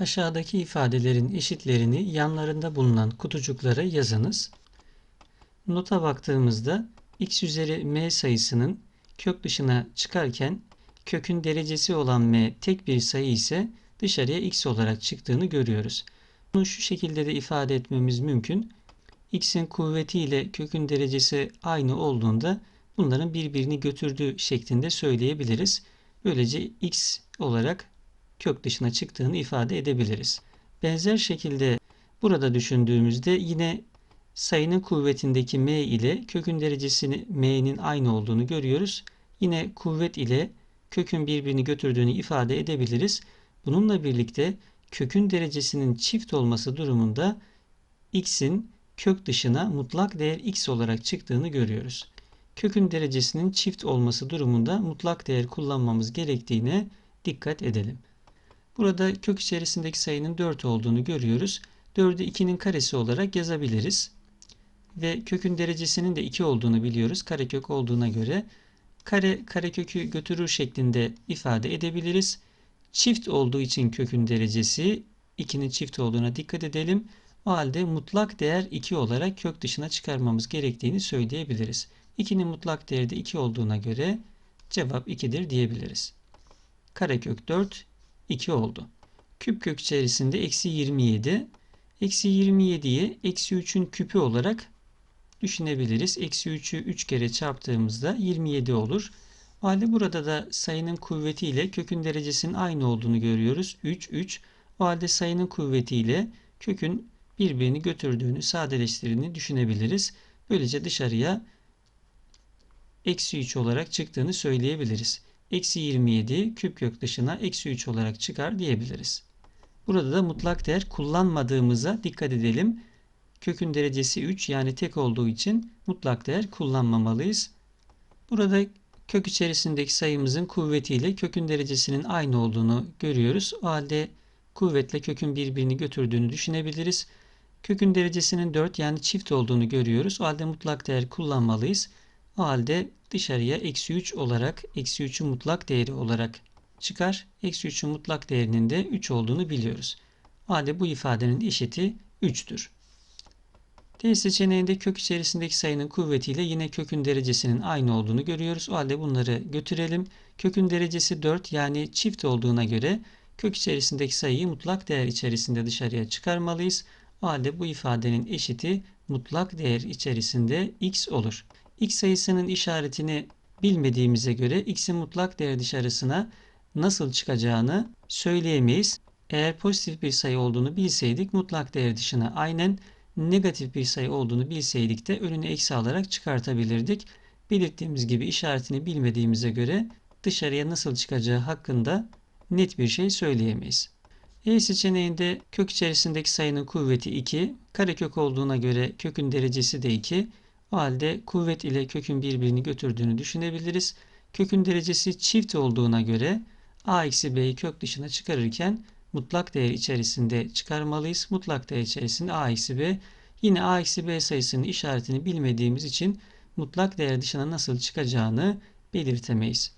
Aşağıdaki ifadelerin eşitlerini yanlarında bulunan kutucuklara yazınız. Nota baktığımızda x üzeri m sayısının kök dışına çıkarken kökün derecesi olan m tek bir sayı ise dışarıya x olarak çıktığını görüyoruz. Bunu şu şekilde de ifade etmemiz mümkün. x'in kuvveti ile kökün derecesi aynı olduğunda bunların birbirini götürdüğü şeklinde söyleyebiliriz. Böylece x olarak kök dışına çıktığını ifade edebiliriz. Benzer şekilde burada düşündüğümüzde yine sayının kuvvetindeki m ile kökün derecesini m'nin aynı olduğunu görüyoruz. Yine kuvvet ile kökün birbirini götürdüğünü ifade edebiliriz. Bununla birlikte kökün derecesinin çift olması durumunda x'in kök dışına mutlak değer x olarak çıktığını görüyoruz. Kökün derecesinin çift olması durumunda mutlak değer kullanmamız gerektiğine dikkat edelim. Burada kök içerisindeki sayının 4 olduğunu görüyoruz. 4'ü 2'nin karesi olarak yazabiliriz. Ve kökün derecesinin de 2 olduğunu biliyoruz. Karekök olduğuna göre kare karekökü götürür şeklinde ifade edebiliriz. Çift olduğu için kökün derecesi 2'nin çift olduğuna dikkat edelim. O halde mutlak değer 2 olarak kök dışına çıkarmamız gerektiğini söyleyebiliriz. 2'nin mutlak değeri de 2 olduğuna göre cevap 2'dir diyebiliriz. Karekök 4 2 oldu. Küp kök içerisinde eksi 27. Eksi 27'yi eksi 3'ün küpü olarak düşünebiliriz. Eksi 3'ü 3 kere çarptığımızda 27 olur. O halde burada da sayının kuvveti ile kökün derecesinin aynı olduğunu görüyoruz. 3, 3. O halde sayının kuvveti ile kökün birbirini götürdüğünü, sadeleştirdiğini düşünebiliriz. Böylece dışarıya eksi 3 olarak çıktığını söyleyebiliriz. Eksi 27 küp kök dışına eksi 3 olarak çıkar diyebiliriz. Burada da mutlak değer kullanmadığımıza dikkat edelim. Kökün derecesi 3 yani tek olduğu için mutlak değer kullanmamalıyız. Burada kök içerisindeki sayımızın kuvvetiyle kökün derecesinin aynı olduğunu görüyoruz. O halde kuvvetle kökün birbirini götürdüğünü düşünebiliriz. Kökün derecesinin 4 yani çift olduğunu görüyoruz. O halde mutlak değer kullanmalıyız. O halde dışarıya eksi 3 olarak eksi 3'ün mutlak değeri olarak çıkar. Eksi 3'ün mutlak değerinin de 3 olduğunu biliyoruz. O halde bu ifadenin eşiti 3'tür. D seçeneğinde kök içerisindeki sayının kuvvetiyle yine kökün derecesinin aynı olduğunu görüyoruz. O halde bunları götürelim. Kökün derecesi 4 yani çift olduğuna göre kök içerisindeki sayıyı mutlak değer içerisinde dışarıya çıkarmalıyız. O halde bu ifadenin eşiti mutlak değer içerisinde x olur x sayısının işaretini bilmediğimize göre x'in mutlak değer dışarısına nasıl çıkacağını söyleyemeyiz. Eğer pozitif bir sayı olduğunu bilseydik mutlak değer dışına aynen negatif bir sayı olduğunu bilseydik de önüne eksi alarak çıkartabilirdik. Belirttiğimiz gibi işaretini bilmediğimize göre dışarıya nasıl çıkacağı hakkında net bir şey söyleyemeyiz. E seçeneğinde kök içerisindeki sayının kuvveti 2, karekök olduğuna göre kökün derecesi de 2. O halde kuvvet ile kökün birbirini götürdüğünü düşünebiliriz. Kökün derecesi çift olduğuna göre a eksi b'yi kök dışına çıkarırken mutlak değer içerisinde çıkarmalıyız. Mutlak değer içerisinde a eksi b. Yine a eksi b sayısının işaretini bilmediğimiz için mutlak değer dışına nasıl çıkacağını belirtemeyiz.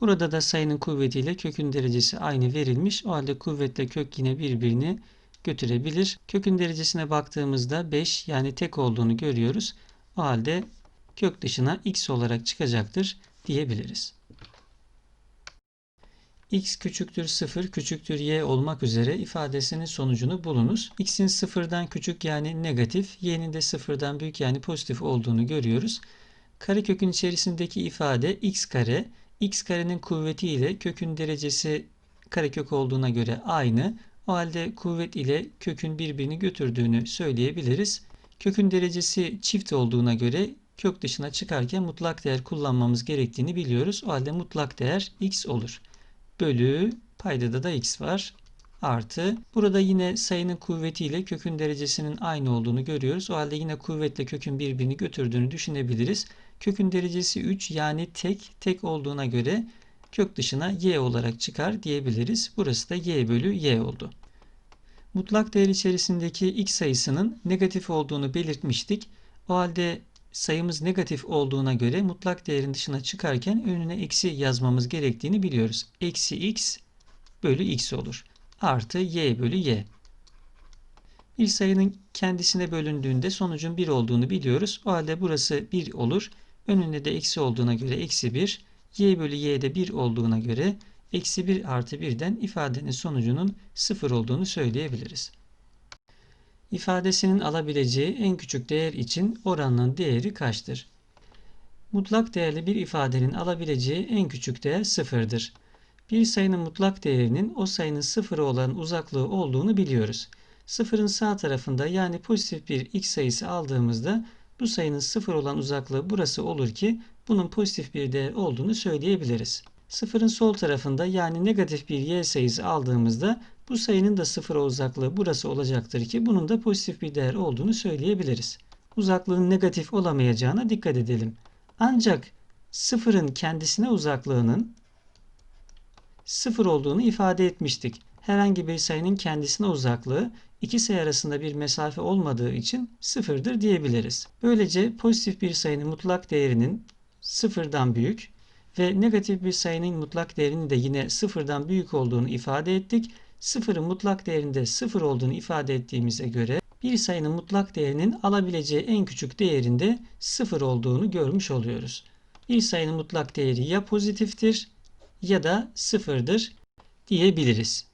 Burada da sayının kuvvetiyle kökün derecesi aynı verilmiş. O halde kuvvetle kök yine birbirini götürebilir. Kökün derecesine baktığımızda 5 yani tek olduğunu görüyoruz. O halde kök dışına x olarak çıkacaktır diyebiliriz. x küçüktür 0 küçüktür y olmak üzere ifadesinin sonucunu bulunuz. x'in sıfırdan küçük yani negatif, y'nin de sıfırdan büyük yani pozitif olduğunu görüyoruz. Karekökün içerisindeki ifade x kare, x karenin kuvveti ile kökün derecesi karekök olduğuna göre aynı. O halde kuvvet ile kökün birbirini götürdüğünü söyleyebiliriz. Kökün derecesi çift olduğuna göre kök dışına çıkarken mutlak değer kullanmamız gerektiğini biliyoruz. O halde mutlak değer x olur. Bölü paydada da x var. Artı burada yine sayının kuvvetiyle kökün derecesinin aynı olduğunu görüyoruz. O halde yine kuvvetle kökün birbirini götürdüğünü düşünebiliriz. Kökün derecesi 3 yani tek tek olduğuna göre kök dışına y olarak çıkar diyebiliriz. Burası da y bölü y oldu. Mutlak değer içerisindeki x sayısının negatif olduğunu belirtmiştik. O halde sayımız negatif olduğuna göre mutlak değerin dışına çıkarken önüne eksi yazmamız gerektiğini biliyoruz. Eksi x bölü x olur. artı y bölü y. Bir sayının kendisine bölündüğünde sonucun 1 olduğunu biliyoruz. O halde burası 1 olur. Önünde de eksi olduğuna göre eksi 1. y bölü y de 1 olduğuna göre eksi 1 artı 1'den ifadenin sonucunun 0 olduğunu söyleyebiliriz. İfadesinin alabileceği en küçük değer için oranın değeri kaçtır? Mutlak değerli bir ifadenin alabileceği en küçük değer sıfırdır. Bir sayının mutlak değerinin o sayının sıfırı olan uzaklığı olduğunu biliyoruz. Sıfırın sağ tarafında yani pozitif bir x sayısı aldığımızda bu sayının sıfır olan uzaklığı burası olur ki bunun pozitif bir değer olduğunu söyleyebiliriz. Sıfırın sol tarafında yani negatif bir y sayısı aldığımızda bu sayının da sıfıra uzaklığı burası olacaktır ki bunun da pozitif bir değer olduğunu söyleyebiliriz. Uzaklığın negatif olamayacağına dikkat edelim. Ancak sıfırın kendisine uzaklığının sıfır olduğunu ifade etmiştik. Herhangi bir sayının kendisine uzaklığı iki sayı arasında bir mesafe olmadığı için sıfırdır diyebiliriz. Böylece pozitif bir sayının mutlak değerinin sıfırdan büyük ve negatif bir sayının mutlak değerinin de yine sıfırdan büyük olduğunu ifade ettik. Sıfırın mutlak değerinde sıfır olduğunu ifade ettiğimize göre bir sayının mutlak değerinin alabileceği en küçük değerinde sıfır olduğunu görmüş oluyoruz. Bir sayının mutlak değeri ya pozitiftir ya da sıfırdır diyebiliriz.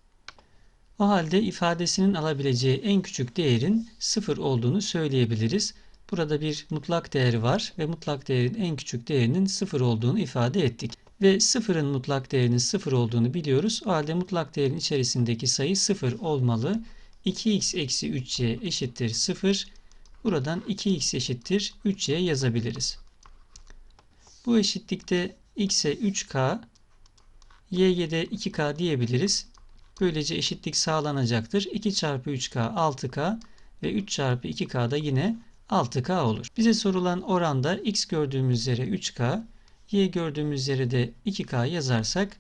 O halde ifadesinin alabileceği en küçük değerin sıfır olduğunu söyleyebiliriz. Burada bir mutlak değeri var ve mutlak değerin en küçük değerinin sıfır olduğunu ifade ettik. Ve sıfırın mutlak değerinin sıfır olduğunu biliyoruz. O halde mutlak değerin içerisindeki sayı sıfır olmalı. 2x eksi 3y eşittir 0. Buradan 2x eşittir 3y yazabiliriz. Bu eşitlikte x'e 3k, y'ye de 2k diyebiliriz. Böylece eşitlik sağlanacaktır. 2 çarpı 3k 6k ve 3 çarpı 2k da yine 6k olur. Bize sorulan oranda x gördüğümüz yere 3k, y gördüğümüz yere de 2k yazarsak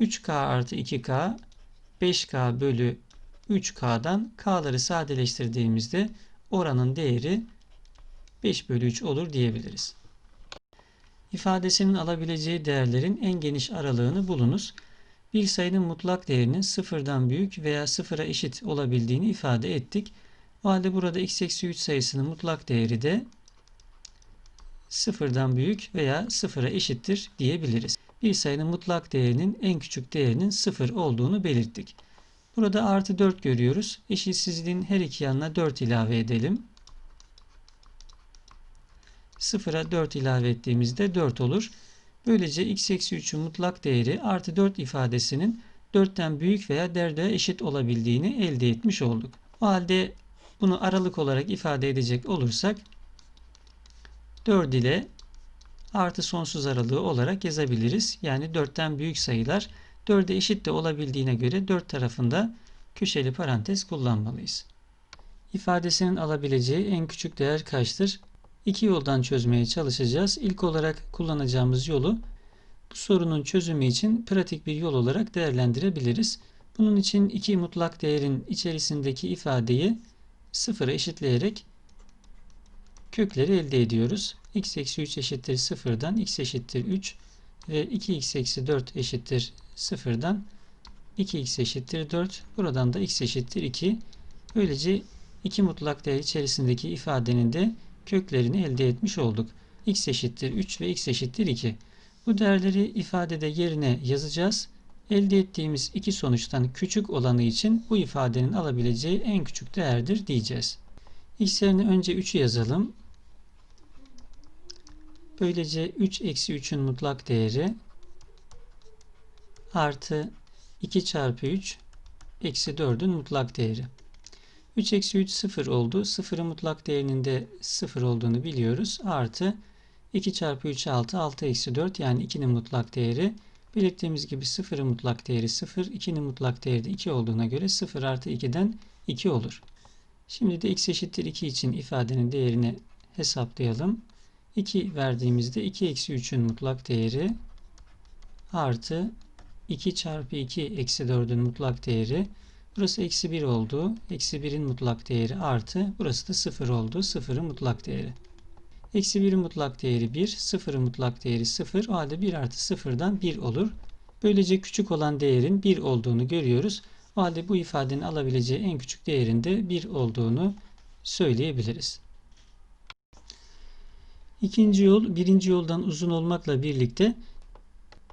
3k artı 2k 5k bölü 3k'dan k'ları sadeleştirdiğimizde oranın değeri 5 bölü 3 olur diyebiliriz. İfadesinin alabileceği değerlerin en geniş aralığını bulunuz. Bir sayının mutlak değerinin sıfırdan büyük veya sıfıra eşit olabildiğini ifade ettik. O halde burada x eksi 3 sayısının mutlak değeri de sıfırdan büyük veya sıfıra eşittir diyebiliriz. Bir sayının mutlak değerinin en küçük değerinin sıfır olduğunu belirttik. Burada artı 4 görüyoruz. Eşitsizliğin her iki yanına 4 ilave edelim. Sıfıra 4 ilave ettiğimizde 4 olur. Böylece x eksi 3'ün mutlak değeri artı 4 ifadesinin 4'ten büyük veya 4'e eşit olabildiğini elde etmiş olduk. O halde bunu aralık olarak ifade edecek olursak 4 ile artı sonsuz aralığı olarak yazabiliriz. Yani 4'ten büyük sayılar 4'e eşit de olabildiğine göre 4 tarafında köşeli parantez kullanmalıyız. İfadesinin alabileceği en küçük değer kaçtır? İki yoldan çözmeye çalışacağız. İlk olarak kullanacağımız yolu bu sorunun çözümü için pratik bir yol olarak değerlendirebiliriz. Bunun için iki mutlak değerin içerisindeki ifadeyi sıfıra eşitleyerek kökleri elde ediyoruz. x eksi 3 eşittir sıfırdan x eşittir 3 ve 2x eksi 4 eşittir sıfırdan 2x eşittir 4. Buradan da x eşittir 2. Böylece iki mutlak değer içerisindeki ifadenin de köklerini elde etmiş olduk. x eşittir 3 ve x eşittir 2. Bu değerleri ifadede yerine yazacağız. Elde ettiğimiz iki sonuçtan küçük olanı için bu ifadenin alabileceği en küçük değerdir diyeceğiz. x yerine önce 3'ü yazalım. Böylece 3 eksi 3'ün mutlak değeri artı 2 çarpı 3 eksi 4'ün mutlak değeri. 3 eksi 3 0 oldu. 0'ın mutlak değerinin de 0 olduğunu biliyoruz. Artı 2 çarpı 3 6 6 eksi 4 yani 2'nin mutlak değeri. Belirttiğimiz gibi 0'ın mutlak değeri 0. 2'nin mutlak değeri de 2 olduğuna göre 0 artı 2'den 2 olur. Şimdi de x eşittir 2 için ifadenin değerini hesaplayalım. 2 verdiğimizde 2 eksi 3'ün mutlak değeri artı 2 çarpı 2 eksi 4'ün mutlak değeri. Burası eksi 1 oldu. Eksi 1'in mutlak değeri artı. Burası da 0 oldu. 0'ın mutlak değeri. Eksi 1'in mutlak değeri 1. 0'ın mutlak değeri 0. O halde 1 artı 0'dan 1 olur. Böylece küçük olan değerin 1 olduğunu görüyoruz. O halde bu ifadenin alabileceği en küçük değerinde 1 olduğunu söyleyebiliriz. İkinci yol birinci yoldan uzun olmakla birlikte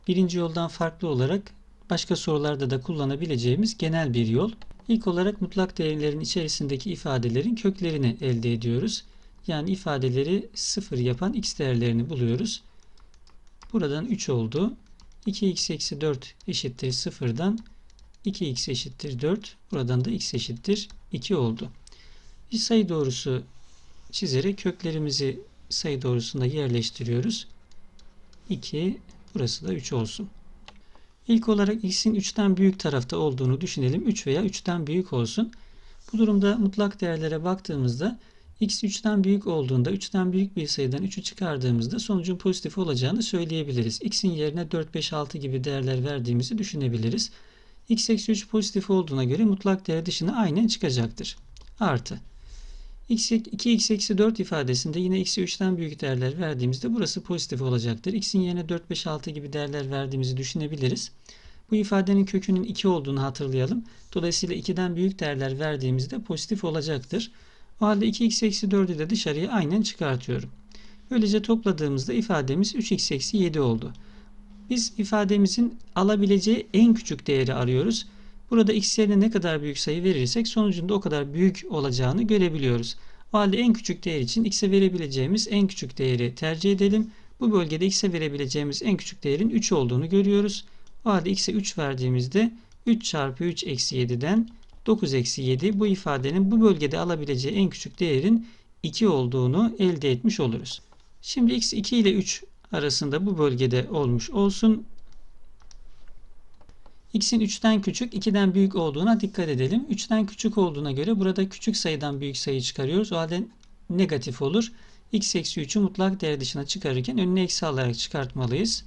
birinci yoldan farklı olarak başka sorularda da kullanabileceğimiz genel bir yol. İlk olarak mutlak değerlerin içerisindeki ifadelerin köklerini elde ediyoruz. Yani ifadeleri sıfır yapan x değerlerini buluyoruz. Buradan 3 oldu. 2x eksi 4 eşittir sıfırdan 2x eşittir 4. Buradan da x eşittir 2 oldu. Bir sayı doğrusu çizerek köklerimizi sayı doğrusunda yerleştiriyoruz. 2, burası da 3 olsun. İlk olarak x'in 3'ten büyük tarafta olduğunu düşünelim. 3 veya 3'ten büyük olsun. Bu durumda mutlak değerlere baktığımızda x 3'ten büyük olduğunda 3'ten büyük bir sayıdan 3'ü çıkardığımızda sonucun pozitif olacağını söyleyebiliriz. x'in yerine 4, 5, 6 gibi değerler verdiğimizi düşünebiliriz. x eksi 3 pozitif olduğuna göre mutlak değer dışına aynen çıkacaktır. Artı. x 2x eksi 4 ifadesinde yine x'e 3'ten büyük değerler verdiğimizde burası pozitif olacaktır. x'in yerine 4, 5, 6 gibi değerler verdiğimizi düşünebiliriz. Bu ifadenin kökünün 2 olduğunu hatırlayalım. Dolayısıyla 2'den büyük değerler verdiğimizde pozitif olacaktır. O halde 2x eksi 4'ü de dışarıya aynen çıkartıyorum. Böylece topladığımızda ifademiz 3x eksi 7 oldu. Biz ifademizin alabileceği en küçük değeri arıyoruz. Burada x yerine ne kadar büyük sayı verirsek sonucunda o kadar büyük olacağını görebiliyoruz. O halde en küçük değer için x'e verebileceğimiz en küçük değeri tercih edelim. Bu bölgede x'e verebileceğimiz en küçük değerin 3 olduğunu görüyoruz. O halde x'e 3 verdiğimizde 3 çarpı 3 eksi 7'den 9 eksi 7 bu ifadenin bu bölgede alabileceği en küçük değerin 2 olduğunu elde etmiş oluruz. Şimdi x 2 ile 3 arasında bu bölgede olmuş olsun. x'in 3'ten küçük 2'den büyük olduğuna dikkat edelim. 3'ten küçük olduğuna göre burada küçük sayıdan büyük sayı çıkarıyoruz. O halde negatif olur. x eksi 3'ü mutlak değer dışına çıkarırken önüne eksi alarak çıkartmalıyız.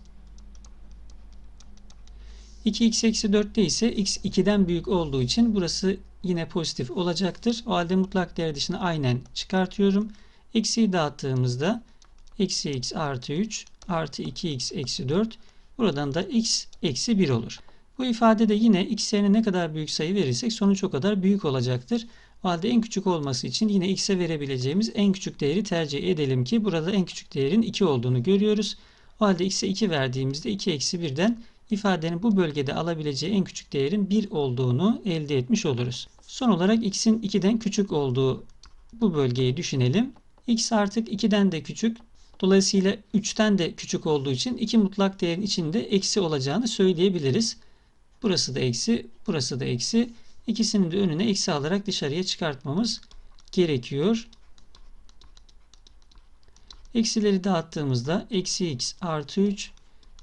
2x eksi 4'te ise x 2'den büyük olduğu için burası yine pozitif olacaktır. O halde mutlak değer dışına aynen çıkartıyorum. Eksiyi dağıttığımızda eksi x artı 3 artı 2x eksi 4 buradan da x eksi 1 olur. Bu ifadede yine x yerine ne kadar büyük sayı verirsek sonuç o kadar büyük olacaktır. O halde en küçük olması için yine x'e verebileceğimiz en küçük değeri tercih edelim ki burada en küçük değerin 2 olduğunu görüyoruz. O halde x'e 2 verdiğimizde 2 eksi 1'den ifadenin bu bölgede alabileceği en küçük değerin 1 olduğunu elde etmiş oluruz. Son olarak x'in 2'den küçük olduğu bu bölgeyi düşünelim. x artık 2'den de küçük. Dolayısıyla 3'ten de küçük olduğu için iki mutlak değerin içinde eksi olacağını söyleyebiliriz. Burası da eksi, burası da eksi. İkisinin de önüne eksi alarak dışarıya çıkartmamız gerekiyor. Eksileri dağıttığımızda eksi x artı 3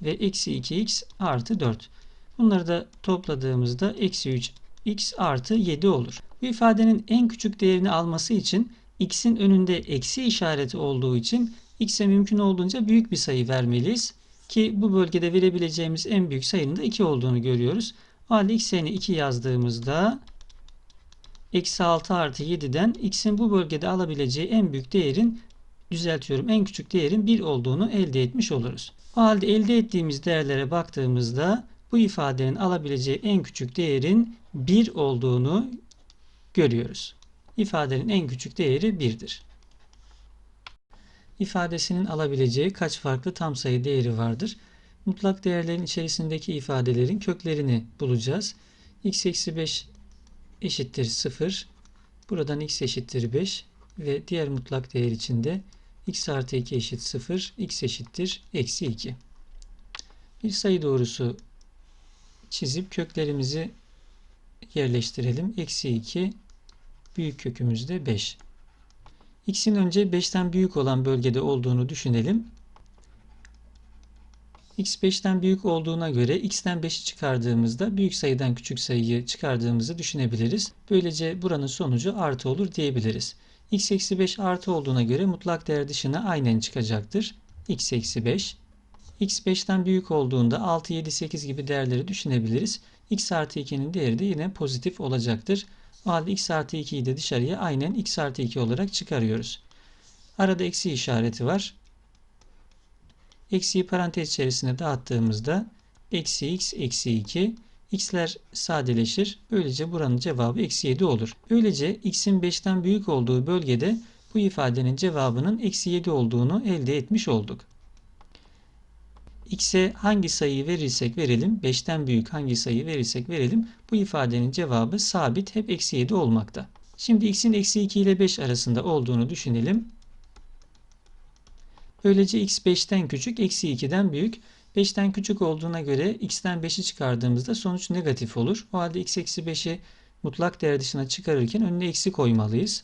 ve eksi 2x artı 4. Bunları da topladığımızda eksi 3x artı 7 olur. Bu ifadenin en küçük değerini alması için x'in önünde eksi işareti olduğu için x'e mümkün olduğunca büyük bir sayı vermeliyiz. Ki bu bölgede verebileceğimiz en büyük sayının da 2 olduğunu görüyoruz. O halde x yerine 2 yazdığımızda eksi 6 artı 7'den x'in bu bölgede alabileceği en büyük değerin düzeltiyorum en küçük değerin 1 olduğunu elde etmiş oluruz. O halde elde ettiğimiz değerlere baktığımızda bu ifadenin alabileceği en küçük değerin 1 olduğunu görüyoruz. İfadenin en küçük değeri 1'dir. İfadesinin alabileceği kaç farklı tam sayı değeri vardır? Mutlak değerlerin içerisindeki ifadelerin köklerini bulacağız. x eksi 5 eşittir 0. Buradan x eşittir 5 ve diğer mutlak değer içinde x artı 2 eşit 0, x eşittir eksi 2. Bir sayı doğrusu çizip köklerimizi yerleştirelim. Eksi 2, büyük kökümüzde 5. x'in önce 5'ten büyük olan bölgede olduğunu düşünelim. x 5'ten büyük olduğuna göre x'ten 5'i çıkardığımızda büyük sayıdan küçük sayıyı çıkardığımızı düşünebiliriz. Böylece buranın sonucu artı olur diyebiliriz x eksi 5 artı olduğuna göre mutlak değer dışına aynen çıkacaktır. x eksi 5. x 5'ten büyük olduğunda 6, 7, 8 gibi değerleri düşünebiliriz. x artı 2'nin değeri de yine pozitif olacaktır. O halde x artı 2'yi de dışarıya aynen x artı 2 olarak çıkarıyoruz. Arada eksi işareti var. Eksiyi parantez içerisine dağıttığımızda eksi x eksi 2 x'ler sadeleşir. Böylece buranın cevabı eksi 7 olur. Böylece x'in 5'ten büyük olduğu bölgede bu ifadenin cevabının eksi 7 olduğunu elde etmiş olduk. x'e hangi sayıyı verirsek verelim, 5'ten büyük hangi sayıyı verirsek verelim bu ifadenin cevabı sabit hep eksi 7 olmakta. Şimdi x'in eksi 2 ile 5 arasında olduğunu düşünelim. Böylece x 5'ten küçük, eksi 2'den büyük. 5'ten küçük olduğuna göre x'ten 5'i çıkardığımızda sonuç negatif olur. O halde x eksi 5'i mutlak değer dışına çıkarırken önüne eksi koymalıyız.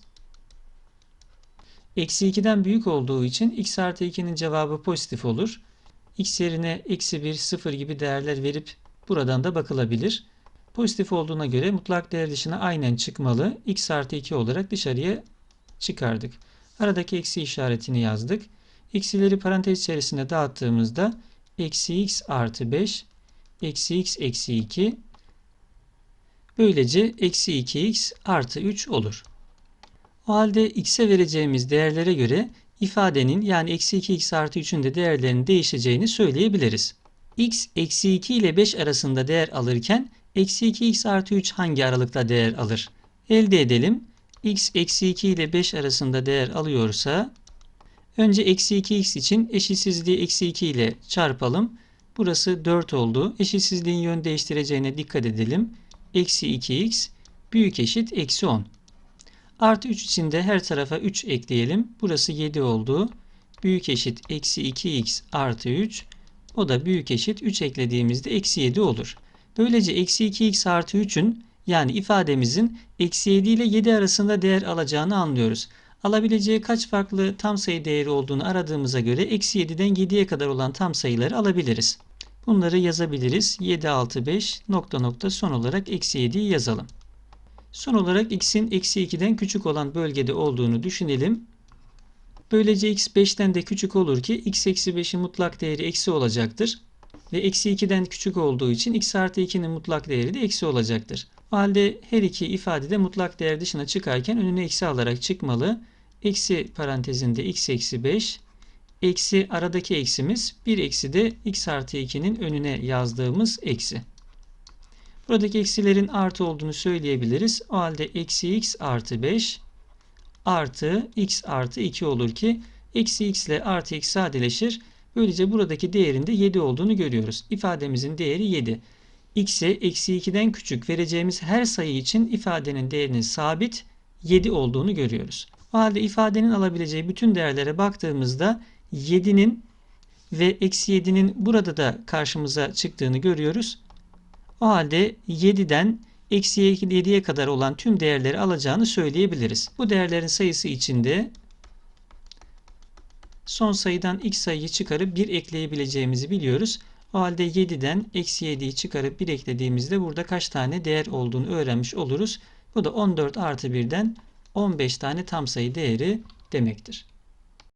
Eksi 2'den büyük olduğu için x artı 2'nin cevabı pozitif olur. x yerine eksi 1, 0 gibi değerler verip buradan da bakılabilir. Pozitif olduğuna göre mutlak değer dışına aynen çıkmalı. x artı 2 olarak dışarıya çıkardık. Aradaki eksi işaretini yazdık. X'ileri parantez içerisinde dağıttığımızda eksi x artı 5 eksi x eksi 2 böylece eksi 2x artı 3 olur. O halde x'e vereceğimiz değerlere göre ifadenin yani eksi 2x artı 3'ün de değerlerinin değişeceğini söyleyebiliriz. x eksi 2 ile 5 arasında değer alırken eksi 2x artı 3 hangi aralıkta değer alır? Elde edelim. x eksi 2 ile 5 arasında değer alıyorsa Önce eksi 2x için eşitsizliği eksi 2 ile çarpalım. Burası 4 oldu. Eşitsizliğin yön değiştireceğine dikkat edelim. Eksi 2x büyük eşit eksi 10. Artı 3 için de her tarafa 3 ekleyelim. Burası 7 oldu. Büyük eşit eksi 2x artı 3. O da büyük eşit 3 eklediğimizde eksi 7 olur. Böylece eksi 2x artı 3'ün yani ifademizin eksi 7 ile 7 arasında değer alacağını anlıyoruz alabileceği kaç farklı tam sayı değeri olduğunu aradığımıza göre eksi 7'den 7'ye kadar olan tam sayıları alabiliriz. Bunları yazabiliriz. 7, 6, 5 nokta nokta son olarak eksi 7'yi yazalım. Son olarak x'in eksi 2'den küçük olan bölgede olduğunu düşünelim. Böylece x 5'ten de küçük olur ki x eksi 5'in mutlak değeri eksi olacaktır. Ve eksi 2'den küçük olduğu için x artı 2'nin mutlak değeri de eksi olacaktır. O halde her iki ifade de mutlak değer dışına çıkarken önüne eksi alarak çıkmalı. Eksi parantezinde x eksi 5 eksi aradaki eksimiz 1 eksi de x artı 2'nin önüne yazdığımız eksi. Buradaki eksilerin artı olduğunu söyleyebiliriz. O halde eksi x artı 5 artı x artı 2 olur ki eksi x ile artı x sadeleşir. Böylece buradaki değerinde 7 olduğunu görüyoruz. İfademizin değeri 7 x'e eksi 2'den küçük vereceğimiz her sayı için ifadenin değerinin sabit 7 olduğunu görüyoruz. O halde ifadenin alabileceği bütün değerlere baktığımızda 7'nin ve eksi 7'nin burada da karşımıza çıktığını görüyoruz. O halde 7'den eksi 7'ye kadar olan tüm değerleri alacağını söyleyebiliriz. Bu değerlerin sayısı içinde son sayıdan x sayıyı çıkarıp 1 ekleyebileceğimizi biliyoruz. O halde 7'den eksi 7'yi çıkarıp 1 eklediğimizde burada kaç tane değer olduğunu öğrenmiş oluruz. Bu da 14 artı 1'den 15 tane tam sayı değeri demektir.